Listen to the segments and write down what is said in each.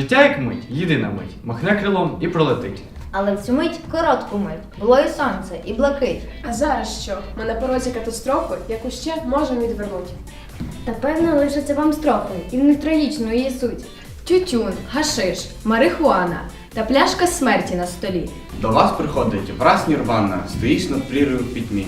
Життя як мить, єдина мить, махне крилом і пролетить. Але в цю мить коротку мить було і сонце, і блакить. А зараз що? Ми на порозі катастрофи, яку ще можемо відвернути. Та певно лишиться вам строфою, і не трагічною її суть. Тютюн, гашиш, марихуана та пляшка смерті на столі. До вас приходить враз Нірвана, стоїш над прірою в пітьмі.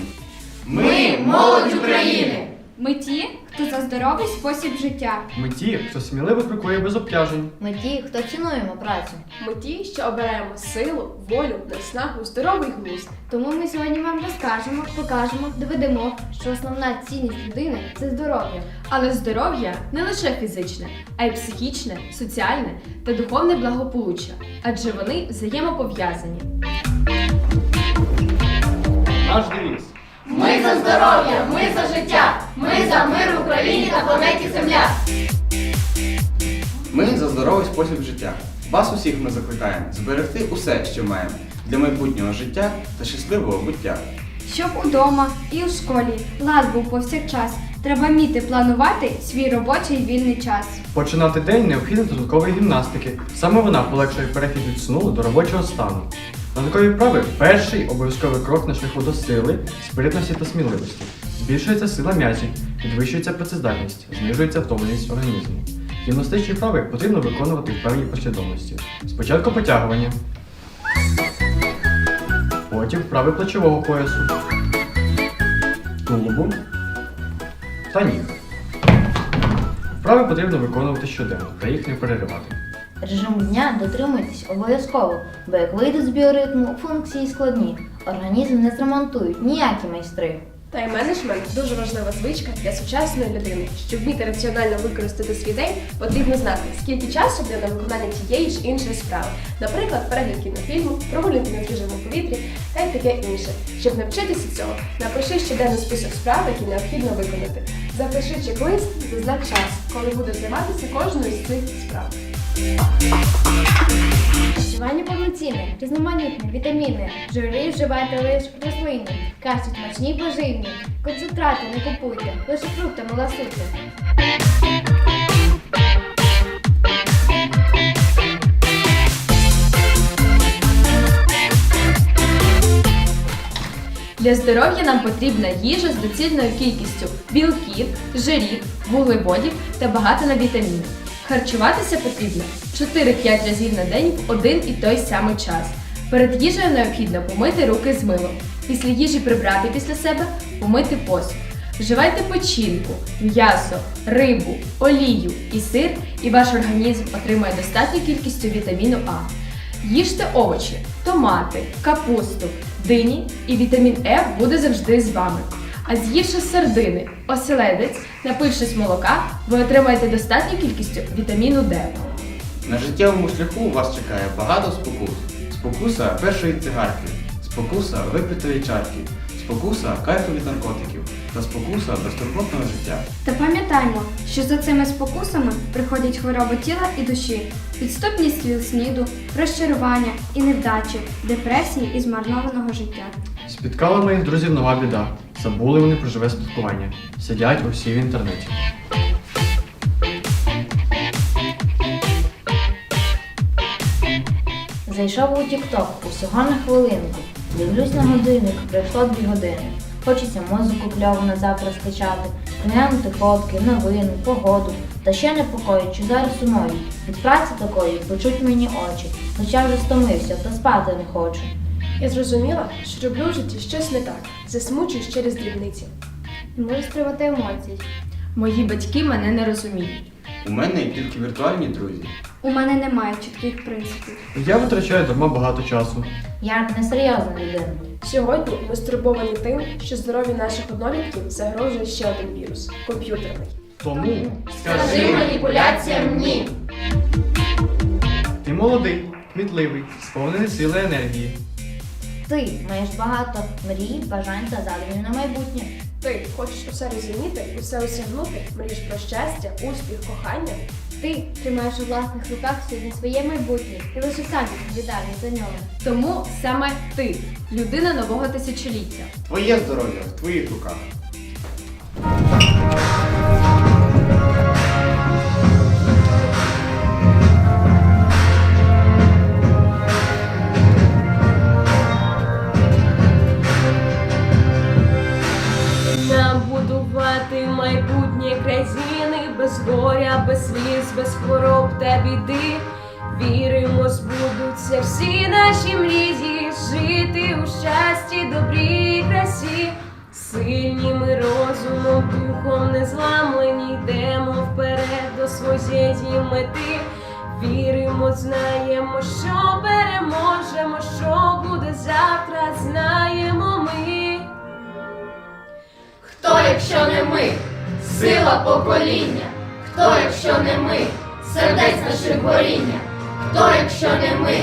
Ми молодь України! Ми ті, хто за здоровий спосіб життя. Ми ті, хто сміливо крокує без обтяжень. Ми ті, хто цінуємо працю. Ми ті, що обираємо силу, волю, наснагу, здоровий глузд. Тому ми сьогодні вам розкажемо, покажемо, доведемо, що основна цінність людини це здоров'я. Але здоров'я не лише фізичне, а й психічне, соціальне та духовне благополуччя, адже вони взаємопов'язані. Наш девіз. Ми за здоров'я, ми за життя, ми за мир в Україні та планеті Земля. Ми за здоровий спосіб життя. Вас усіх ми закликаємо зберегти усе, що маємо для майбутнього життя та щасливого буття. Щоб удома і у школі лад був повсякчас, треба вміти планувати свій робочий вільний час. Починати день необхідно додаткової гімнастики. Саме вона полегшує перехід від сну до робочого стану. Додаткові вправи перший обов'язковий крок на шляху до сили, спритності та сміливості. Збільшується сила м'язів, підвищується працездатність, знижується втомленість організму. Гімнастичні вправи потрібно виконувати в певній послідовності. Спочатку потягування, потім вправи плечового поясу, тулубу та ніг. Вправи потрібно виконувати щоденно та їх не переривати. Режиму дня дотримуйтесь обов'язково, бо як вийдуть з біоритму, функції складні. Організм не зремонтують ніякі майстри. Тайм-менеджмент дуже важлива звичка для сучасної людини. Щоб вміти раціонально використати свій день, потрібно знати, скільки часу йде на виконання тієї ж іншої справи. Наприклад, перегляд кінофільму, прогулянки на свіжому повітрі та й таке інше. Щоб навчитися цього, напиши щоденний список справ, які необхідно виконати. Запиши чек-лист, зазнак час, коли будеш займатися кожною з цих справ. Харчування повноцінне, різноманітне, вітаміни, жири вживайте лише рослинні, каші смачні поживні, концентрати не купуйте, лише фруктами ласуйте. Для здоров'я нам потрібна їжа з доцільною кількістю білків, жирів, вуглеводів та багато на вітамінів. Харчуватися потрібно 4-5 разів на день в один і той самий час. Перед їжею необхідно помити руки з милом. Після їжі прибрати після себе, помити посуд. Вживайте печінку, м'ясо, рибу, олію і сир, і ваш організм отримає достатню кількістю вітаміну А. Їжте овочі, томати, капусту, дині і вітамін Е буде завжди з вами. А з'ївши сердини, оселедець, напившись молока, ви отримаєте достатню кількістю вітаміну Д. На життєвому шляху вас чекає багато спокус. Спокуса першої цигарки, спокуса випитої чарки, спокуса кайфу від наркотиків та спокуса безтурботного життя. Та пам'ятаймо, що за цими спокусами приходять хвороби тіла і душі, підступність сніду, розчарування і невдачі, депресії і змарнованого життя. Спіткала моїх друзів нова біда. Забули вони про живе спілкування. Сидять усі в інтернеті. Зайшов у Тік-Ток усього на хвилинку. Дивлюсь на годинник, пройшло дві години. Хочеться музику кльову на завтра скачати, глянути фотки, новини, погоду. Та ще непокоїть, чи зараз сумою. Від праці такої почуть мені очі. Хоча вже стомився, та спати не хочу. Я зрозуміла, що роблю в житті щось не так, засмучуюсь через дрібниці. Не може стримати емоцій. Мої батьки мене не розуміють. У мене є тільки віртуальні друзі. У мене немає чітких принципів. Я витрачаю дарма багато часу. Я несерйозна людина. Сьогодні ми стурбовані тим, що здоров'ю наших однолітків загрожує ще один вірус комп'ютерний. Тому Скажи маніпуляціям ні. ти молодий, кмітливий, сповнений сили енергії. Ти маєш багато мрій, бажань та задумів на майбутнє. Ти хочеш усе розуміти, усе осягнути, мрієш про щастя, успіх, кохання. Ти тримаєш у власних руках сьогодні своє майбутнє і лише сам відповідальний за нього. Тому саме ти, людина нового тисячоліття. Твоє здоров'я в твоїх руках. Майбутнє країни без горя, без сліз, без хвороб та біди. Віримо, збудуться всі наші мрії, жити у щасті, добрі і красі. Сильні ми розумом, духом не зламлені, йдемо вперед до своєї мети. Віримо, знаємо, що переможемо, що буде завтра, знаємо ми. Хто, якщо не ми, сила покоління, хто, якщо не ми, сердець наших горіння, хто, якщо не ми,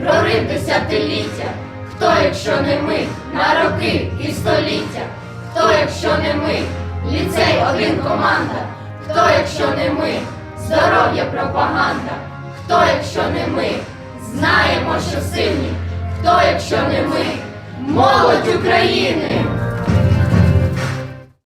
прорив десятиліття, хто, якщо не ми, на роки і століття, хто, якщо не ми, ліцей один команда, хто, якщо не ми, здоров'я пропаганда, хто, якщо не ми, знаємо, що сильні, хто, якщо не ми, молодь України.